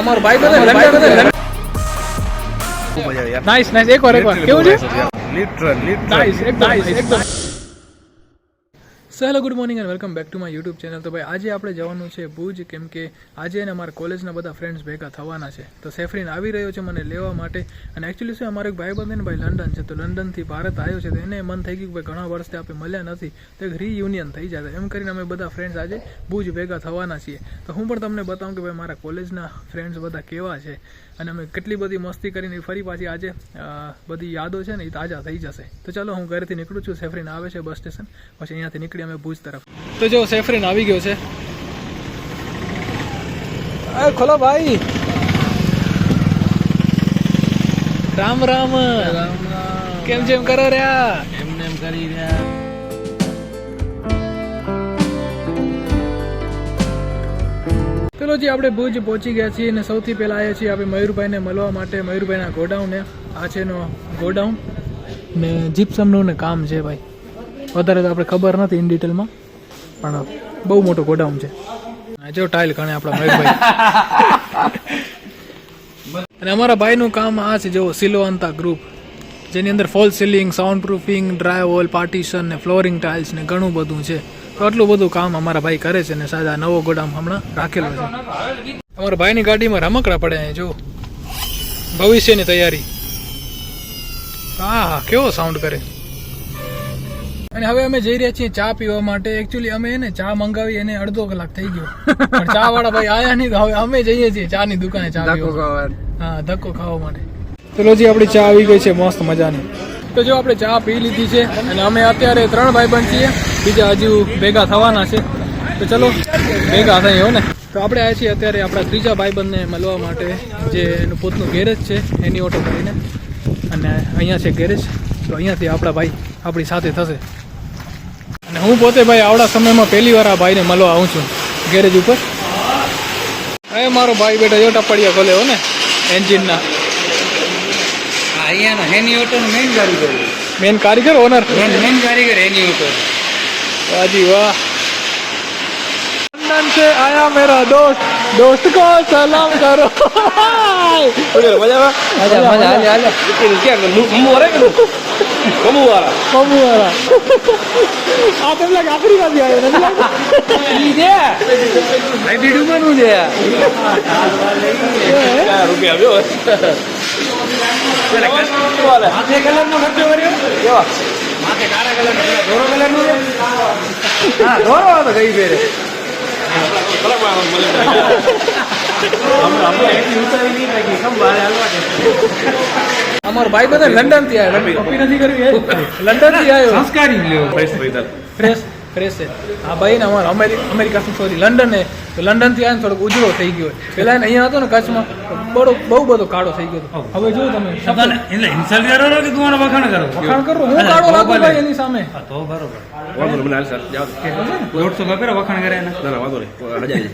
અમારો ભાઈ બધો લંડન નાઈસ નાઈસ એકવાર એકવાર. કેવું છે? લિટરલ લિટરલ નાઈસ એકદમ નાઈસ એકદમ. So hello good morning and welcome back to my YouTube channel તો ભાઈ, આજે આપણે જવાનું છે ભુજ, કેમ કે આજે અને અમારા કોલેજના બધા ફ્રેન્ડ્સ ભેગા થવાના છે. તો સેફરીન આવી રહ્યો છે મને લેવા માટે. અને એકચ્યુઅલી શું, અમારો એક ભાઈબંધ ને ભાઈ, લંડન છે. તો લંડનથી ભારત આવ્યો છે. તો એને મન થઈ ગયું કે ભાઈ, ઘણા વર્ષથી આપણે મળ્યા નથી. તો એક રીયુનિયન થઈ જાય એમ કરીને અમે બધા ફ્રેન્ડ્સ આજે ભુજ ભેગા થવાના છીએ. તો હું પણ તમને બતાવું કે ભાઈ, મારા કોલેજના ફ્રેન્ડ્સ બધા કેવા છે. અને અમે કેટલી બધી મસ્તી કરીને ફરી પાછી આજે બધી યાદો છે ને એ તાજા થઈ જશે. તો ચાલો હું ઘરેથી નીકળું છું. સેફરીન આવે છે બસ સ્ટેશન. પછી અહીંયાથી નીકળી અમે ભુજ તરફ. તો જો સેફરીન આવી ગયો છે. ખોલો ભાઈ. રામ રામ. કેમ જેમ કરો રહ્યા? ચલો જી, આપણે ભુજ પહોંચી ગયા છીએ અને સૌથી પહેલા આવ્યા છીએ આપણે મયુરભાઈને મળવા માટે, મયુરભાઈના ગોડાઉને. આ છે એનો ગોડાઉન ને જીપ્સમનું ને કામ છે ભાઈ. વધારે તો આપણે ખબર નથી ઇન ડિટેલમાં પણ બહુ મોટો ગોડાઉન છે. જો ટાઇલ ગણે આપણા મયુરભાઈ. અને અમારા ભાઈનું કામ આ છે જેવો સિલોઅંતા ગ્રુપ જેની અંદર fall ceiling soundproofing dry wall partition ને ફ્લોરિંગ ટાઇલ્સ ને ઘણું બધું છે. તો આટલું બધું કામ અમારા ભાઈ કરે છે ને સાદા નવો ગોડામ હમણાં રાખેલો છે. અમારા ભાઈની ગાડીમાં રમકડા પડે અહીં જો ભવિષ્યની તૈયારી. હા હા કેવો સાઉન્ડ કરે. અને હવે અમે જઈ રહ્યા છીએ ચા પીવા માટે. એકચ્યુઅલી અમે એને ચા મંગાવી એને અડધો કલાક થઈ ગયો. પણ ચા વાળા ભાઈ આયા નહીં તો હવે અમે જઈએ છીએ ચા ની દુકાને ચા પીવા. હા ધક્કો ખાવા માટે. ચલો જી આપણી ચા આવી ગઈ છે મસ્ત મજાની. તો જો આપણે ચા પી લીધી છે અને અમે અત્યારે ત્રણ ભાઈબંધ છીએ. બીજા હજુ ભેગા થવાના છે. તો ચલો ભેગા થઈ હો ને. તો આપણે આવ્યા છીએ અત્યારે આપણા ત્રીજા ભાઈબંધને મળવા માટે જે એનું પોતનું ગેરેજ છે એની ઓટો કરીને. અને અહીંયા છે ગેરેજ તો અહીંયાથી આપણા ભાઈ આપણી સાથે થશે. અને હું પોતે ભાઈ આવડા સમયમાં પહેલી વાર આ ભાઈને મળવા આવું છું ગેરેજ ઉપર. અરે મારો ભાઈ બેટા જો ટપડિયા ખોલે હો ને એન્જિનના. અહીંયાનો હેની ઓટો મેઇન કારીગર મેઇન કારીગર ઓનર મેન કારીગર હેની ઓટો વાજી વાહ લંદન से आया मेरा दोस्त दोस्त को सलाम करो મજા મજા હાલે હાલે ક્યાં મોરે કે કમુ વાળા મમ્મી વાળા આ તેમ લાગે આફ્રિકાથી આવ્યો નથી લાગતું? ઈ દે આઈડી ડુબાનું છે રૂપિયા આવ્યો માથે કલર નો ખર્ચો કર્યો કેવા માથે કાળા કલર નો ધોરો કલર નો હા ધોરો હતો કઈ ફેરે અમારો ભાઈ બધા લંડનથી આવ્યો કોપી નથી કરવી લંડનથી આવ્યો સંસ્કારી લ્યો ફ્રેશ ફ્રેશ છે આ ભાઈ ને અમારો અમેરિકા અમેરિકાથી સોરી લંડન ને તો લંડનથી આવીને થોડોક ઉજળો થઈ ગયો પેલા એને અહીંયા હતો ને કચ્છમાં બડો બહુ બધો કાળો થઈ ગયો હવે જો તમે એટલે ઇન્સલ્ટ કરો કે તું વખાણ કરો? વખાણ કરો. હું કાળો લાગુ ભાઈ એની સામે. તો બરોબર. વાંધો મને મને સર જાઓ દોઢસો ખબર વખાણ કરે એના? ના ના વાંધો નહીં. હજાર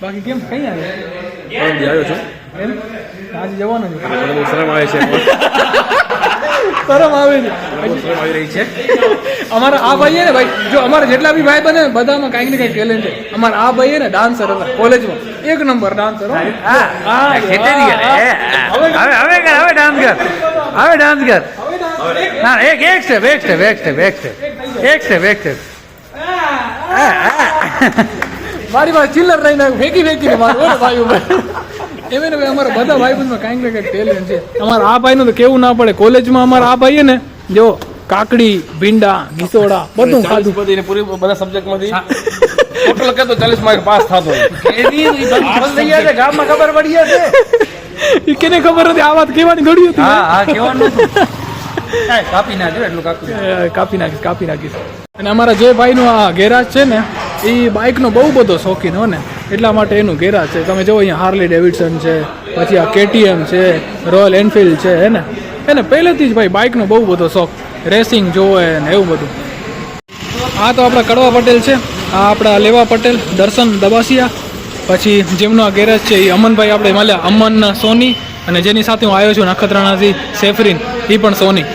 બાકી કેમ કઈ આવે? આવ્યો છો. એમ? આજે જવાનું છે. શરમ આવે છે. શરમ આવે છે. શરમ આવી રહી છે. અમારા આ ભાઈ ને ભાઈ જો અમારા જેટલા બી ભાઈ બને બધામાં કાંઈક ને કાંઈક ટેલેન્ટ છે. અમારા આ ભાઈ ને ડાન્સર હતા કોલેજમાં એક નંબર ડાન્સર હવે હવે કર હવે ડાન્સ કર. હવે ડાન્સ કર. ના એક એક સ્ટેપ એક સ્ટેપ એક સ્ટેપ એક સ્ટેપ એક સ્ટેપ એક સ્ટેપ મારી પાસે ચિલ્લર રહી આવ્યું ફેંકી ફેંકીને મારું ભાઈ ઉપર. એમ ને અમારા બધા ભાઈ બંધમાં કાંઈક ને કાંઈક ટેલેન્ટ છે. અમારા આ ભાઈનું તો કેવું ના પડે. કોલેજમાં અમારા આ ભાઈ ને જો કાકડી ભીંડા ગીસોડા બધું ખાધું. બધી પૂરી બધા સબ્જેક્ટમાંથી ટોટલ કહેતો ચાલીસ માર્ક પાસ થતો ગામમાં ખબર પડી હશે. કેને ખબર હતી? આ વાત કહેવાની ઘડી હતી હા હા? કેવાનું કાપી નાખ્યું એટલું કાપી કાપી નાખીશ કાપી નાખીશ. અને અમારા જે ભાઈનો આ ગેરાજ છે ને એ બાઇકનો બહુ બધો શોખીન હોય ને એટલા માટે એનું ગેરાજ છે. તમે જો અહીંયા હાર્લી ડેવિડસન છે પછી આ કેટીએમ છે રોયલ એનફિલ્ડ છે હે ને? એને પહેલેથી જ ભાઈ બાઇકનો બહુ બધો શોખ રેસિંગ જોવે ને એવું બધું. આ તો આપણા કડવા પટેલ છે આ આપણા લેવા પટેલ દર્શન દબાસિયા પછી જેમનો આ ગેરેજ છે એ અમનભાઈ આપણે મળ્યા અમન સોની અને જેની સાથે હું આવ્યો છું નખત્રાણાથી સેફરીન એ પણ સોની.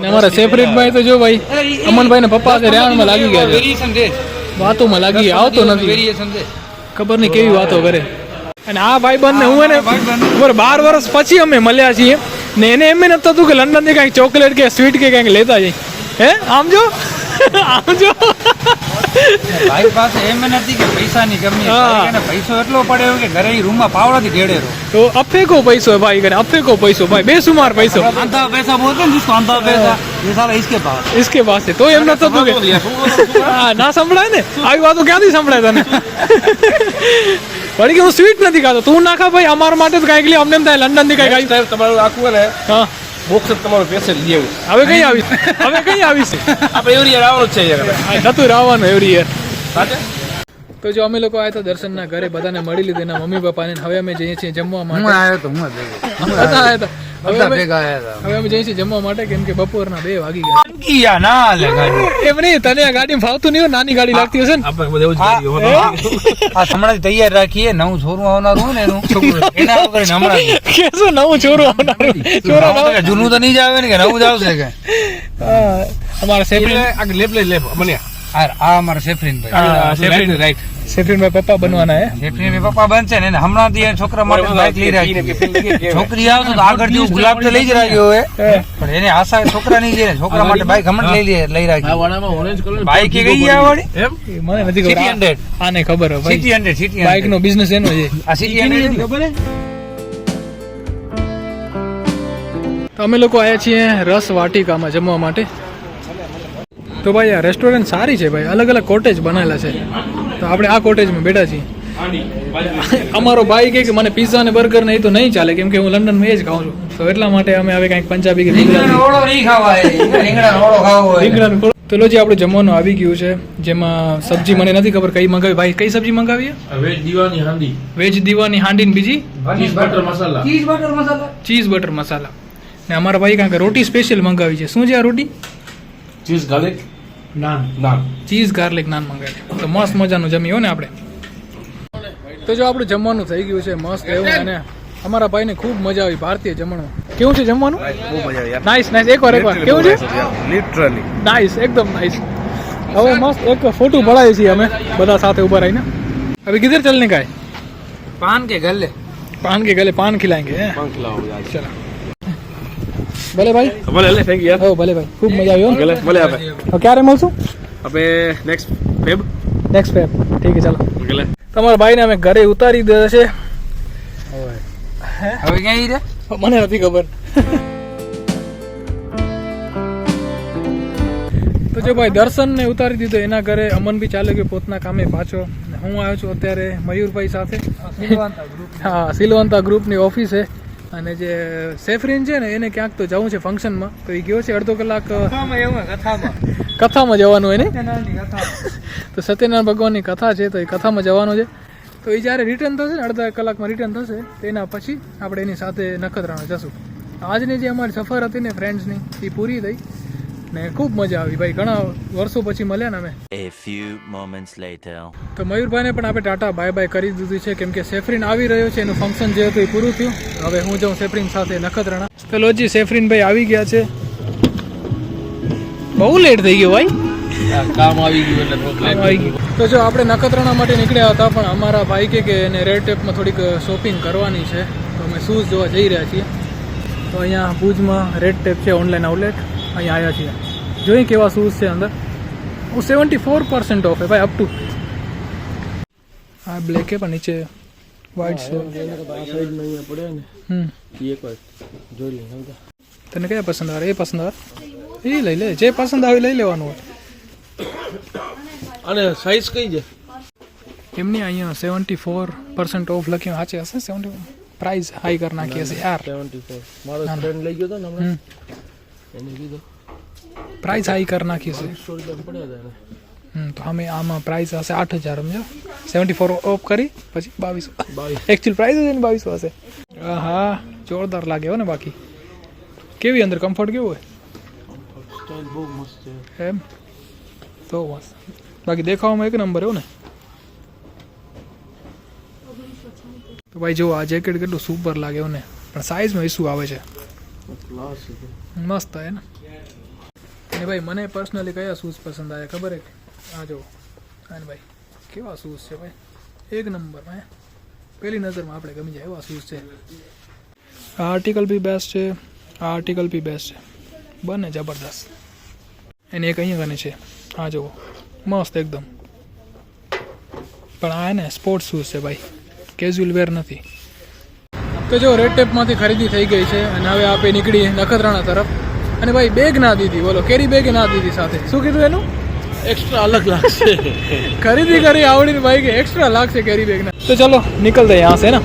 ને અમારા સેફરીનભાઈ તો જો ભાઈ અમનભાઈ ને પપ્પા છે રેવણમાં લાગી ગયા છે. વાતોમાં લાગી આવતો નથી. ખબર નહીં કેવી વાતો કરે. અને આ ને હું એને બરાબર બાર વર્ષ પછી અમે મળ્યા છીએ. નેને એમ નથી હતું કે લંડન લંડનથી કાંઈક ચોકલેટ કે સ્વીટ કે કાંઈક લેતા જઈ હે આમ જો આમ જો ભાઈ પાસે એમ નથી કે પૈસાની કમી એને પૈસો એટલો પડ્યો કે ઘરે રૂમ રૂમમાં પાવડાથી ઢેડેરો તો અફેકો પૈસો ભાઈ ઘરે અફેકો પૈસો ભાઈ બે સુમાર પૈસો અંધા પૈસા બોલતે ને જીસકો અંધા પૈસા ये साला इसके પાસે इसके पास તો એમ નતો તું કે ના સંભળાય ને આવી વાતો ક્યાંથી સંભળાય તને વળી કે હું સ્વીટ નથી ખાતો. તું ના ખા ભાઈ અમારા માટે જ કાંઈક લે અમને એમ થાય લંડનથી કઈ આવી સાહેબ તમારું આખું ને હા. બોક્સ જ તમારું લઈ લેવું હવે કઈ આવી? હવે કઈ આવી છે? આપણે એવરી યર આવવાનું છે યાર આ નતું આવવાનું એવરી યર સાચે? તો જો અમે લોકો આવ્યા હતા દર્શનના ઘરે બધાને મળી લીધું એના મમ્મી પપ્પાને. ને હવે અમે જઈએ છીએ જમવા હું આવ્યો તો હું આવ્યા હતા બધા ભેગા આવ્યા હવે અમે છીએ જમવા માટે કેમ કે બપોરના બે વાગી ગયા. હતા ના લે ગાડી. એમ નહીં તને આ ગાડી ફાવતું નહીં હોય નાની ગાડી લાગતી હશે ને? આપણે બધા એવું જ આ હમણાં તૈયાર રાખીએ નવું છોરું આવનારું હોય ને એનું. એના વગર હમણાં. કેસો નવું છોરું આવનારું નવું જૂનું તો નહીં જ આવે ને કે નવું જ આવશે કે? અમારા સેફરીન આ લેપ લઈ લેપ. મને આ આ અમારા સેફરીન સેફરીન રાઈટ સેફરીન પપ્પા બનવાના હે? સેફરીન પપ્પા બનશે ને હમણાં થી છોકરા માટે બાઇક લઈ રાખી છોકરી આવતો તો આગળ જેવું ગુલાબ તો લઈ જ રાખ્યો હે. પણ એને આશા છોકરાની છે છોકરા માટે બાઇક હમણાં લઈ લે- લઈ આ રાખી ઓરેન્જ કલર બાઇક એ આ વાળી એમ? મને નથી ખબર. આને ખબર હોય સિટી હંડ્રેડ સિટી બાઇક નો બિઝનેસ એનો છે. આ સિટી હંડ્રેડ ખબર હે? અમે લોકો આવ્યા છીએ રસ વાટિકામાં જમવા માટે. તો ભાઈ આ રેસ્ટોરન્ટ સારી છે ભાઈ. અલગ અલગ કોટેજ બનાવેલા છે. તો આપણે આ કોટેજમાં બેઠા છીએ. અમારો ભાઈ કહે કે મને પીઝા ને બર્ગર ને એ તો નહીં ચાલે કેમ કે હું લંડનમાં એ જ ખાઉં છું. તો એટલા માટે અમે હવે કંઈક પંજાબી કે કોળ- તો લો જે આપણે જમવાનું આવી ગયું છે. જેમાં સબ્જી મને નથી ખબર કઈ મંગાવી ભાઈ કઈ સબ્જી મંગાવી વેજ દીવાની હાંડી. વેજ દીવાની હાંડી ને બીજી? Cheese butter masala. Cheese butter masala? Cheese butter masala. ને અમારા ભાઈ કાંઈક રોટી સ્પેશિયલ મંગાવી છે. શું છે આ રોટી? Cheese garlic naan. Naan. Cheese garlic naan મંગાવ્યું તો મસ્ત મજાનું જમી ને આપણે. તો જો આપણું જમવાનું થઈ ગયું છે મસ્ત એવું અને અમારા ભાઈને ખૂબ મજા આવી ભારતીય જમવાનું કેવું છે જમવાનું? નાઇસ નાઇસ એક વાર કેવું છે? લિટરલી નાઇસ એકદમ નાઇસ હવે મસ્ત એક ફોટો પડાવી છીએ અમે બધા સાથે ઊભા રહીને. હવે કિધર ચલને કાય પાન કે ગલે પાન કે ગલે પાન ખિલાએંગે પાન ખિલાઓ ચલો. ભલે ભાઈ. ભલે લે થેન્ક યુ હો ભલે ભાઈ. ખૂબ મજા આવી ભલે. ભલે આપે. તો ક્યારે મળશું? હવે નેક્સ્ટ ફેબ નેક્સ્ટ ફેબ ઠીક છે ચાલો. ભલે. તમારા ભાઈને અમે ઘરે ઉતારી દીધા છે. હવે ક્યાં રે? મને નથી ખબર. તો જો ભાઈ દર્શન ને ઉતારી દીધો એના ઘરે અમન બી ચાલે ગયો પોતના કામે પાછો. હું આવ્યો છું અત્યારે મયુરભાઈ સાથે. હા સિલવંતા ગ્રુપની ઓફિસે અને જે સેફરીન છે ને એને ક્યાંક તો જવું છે ફંક્શનમાં તો એ ગયો છે અડધો કલાક કથામાં જવાનું હોય ને? તો સત્યનારાયણ ભગવાનની કથા છે તો એ કથામાં જવાનું છે. તો એ જ્યારે રિટર્ન થશે ને અડધા કલાકમાં રિટર્ન થશે તેના પછી આપણે એની સાથે નખત્રાણા જશું. આજની જે અમારી સફર હતી ને ફ્રેન્ડ્સની એ પૂરી થઈ. ને ખૂબ મજા આવી ભાઈ. ઘણા વર્ષો પછી મળ્યા ને અમે. A few moments later. તો મયુરભાઈને પણ આપણે ટાટા બાય બાય કરી દીધું છે કેમ કે સેફરીન આવી રહ્યો છે એનું ફંક્શન જે હતું એ પૂરું થયું. હવે હું જાઉં સેફરીન સાથે નખત્રાણા. તો લોજી સેફરીન ભાઈ આવી ગયા છે. બહુ લેટ થઈ ગયો ભાઈ. કામ આવી ગયું એટલે કામ આવી ગયું. તો જો આપણે નખત્રાણા માટે નીકળ્યા હતા પણ અમારા ભાઈ કે કે એને રેડ ટેપમાં થોડીક શોપિંગ કરવાની છે. તો અમે શૂઝ જોવા જઈ રહ્યા છીએ. તો અહીંયા ભુજમાં રેડ ટેપ છે ઓનલાઈન આઉટલેટ અહીંયા આવ્યા છીએ. જોઈએ કેવા શૂઝ છે અંદર. હું સેવન્ટી ફોર પર્સન્ટ ઓફ હે ભાઈ અપ ટુ હા બ્લેક હે પણ નીચે વ્હાઇટ છે. તને કયા પસંદ આવે? એ પસંદ આવે? એ લઈ લે જે પસંદ આવે લઈ લેવાનું હોય. અને સાઈઝ કઈ છે? એમની અહીંયા સેવન્ટી ફોર પર્સન્ટ ઓફ લખ્યું. સાચે હશે સેવન્ટી પ્રાઇસ હાઈ કરી નાખી હશે યાર. સેવન્ટી ફોર મારો. ફ્રેન્ડ લઈ ગયો હતો ને હમ. હમણાં એને કીધું પ્રાઇસ હાઈ કરી નાખી છે. તો અમે આમાં પ્રાઇસ હશે આઠ હજાર સમજો? સેવન્ટી ફોર ઓફ કરી પછી બાવીસો. એકચ્યુઅલ પ્રાઇસ હશે એની બાવીસો હશે? હા જોરદાર લાગે હો ને બાકી. કેવી અંદર કમ્ફર્ટ કેવું હોય? બહુ મસ્ત છે એમ? તો બસ. બાકી દેખાવામાં એક નંબર એવું ને. તો ભાઈ જો આ જેકેટ કેટલું સુપર લાગે એવું ને. પણ સાઇઝમાં ઇસ્યુ આવે છે. મસ્ત હે ને? અને ભાઈ, મને પર્સનલી કયા શૂઝ પસંદ આવ્યા? ખબર હે આ જો અને ભાઈ, કેવા શૂઝ છે ભાઈ? એક નંબર હે? પહેલી નજરમાં આપણે ગમી જાય એવા શૂઝ છે. આ આર્ટિકલ બી બેસ્ટ છે. આ આર્ટિકલ બી બેસ્ટ છે. બંને જબરદસ્ત. એની એક અહીંયા કને છે. આ જુઓ. મસ્ત એકદમ. પણ આ ને સ્પોર્ટ્સ શૂઝ છે ભાઈ. કેઝ્યુઅલ વેર નથી. તો જો રેડ ટેપમાંથી ખરીદી થઈ ગઈ છે અને હવે આપણે નીકળીએ નખત્રાણા તરફ. અને ભાઈ બેગ ના દીધી બોલો કેરી બેગ ના દીધી સાથે. શું કીધું એનું? એક્સ્ટ્રા અલગ લાગશે. ખરીદી કરી આવડી ભાઈ કે એક્સ્ટ્રા લાગશે કેરી બેગ ના. તો ચલો નીકળતા યહાં સે ને.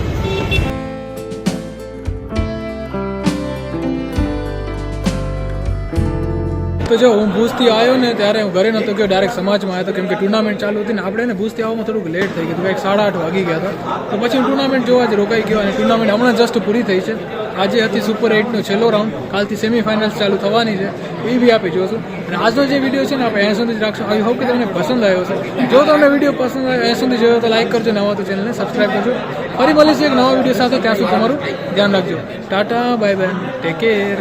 તો જો હું ભૂજથી આવ્યો ને ત્યારે હું ઘરે નહોતો ગયો ડાયરેક્ટ સમાજમાં આવ્યો હતો કેમ કે ટુર્નામેન્ટ ચાલુ હતી ને આપણે ને ભૂજથી આવવામાં થોડુંક લેટ થઈ ગયું કંઈક સાડા આઠ વાગી ગયા હતા. તો પછી હું ટુર્નામેન્ટ જોવા જ રોકાઈ ગયો અને ટુર્નામેન્ટ હમણાં જસ્ટ પૂરી થઈ છે. આજે હતી સુપર એઇટનો છેલ્લો રાઉન્ડ કાલથી સેમિફાઇનલ્સ ચાલુ થવાની છે. એ બી આપી જોશું. અને આજનો જે વીડિયો છે ને આપણે અહીંયા સુધી જ રાખશું. આઈ હોપ કે તમને પસંદ આવ્યો છે જો તમને વીડિયો પસંદ આવ્યો, અહીંયા સુધી જોયો તો લાઈક કરજો. નવા તો ચેનલને સબસ્ક્રાઈબ કરજો. ફરી મળીશું એક નવા વીડિયો સાથે. ત્યાં સુધી તમારું ધ્યાન રાખજો. Tata bye bye take care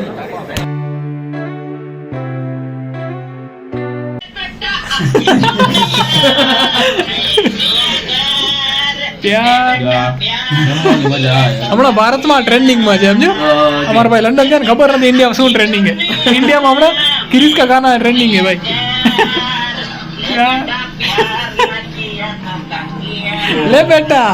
હમણાં ભારતમાં ટ્રેન્ડિંગમાં છે સમજો અમારા ભાઈ લંડન છે ને ખબર નથી ઇન્ડિયામાં શું ટ્રેન્ડિંગ છે. ઇન્ડિયામાં હમણાં કિરીશ કા ગાના ટ્રેન્ડિંગ છે ભાઈ. લે બેટા.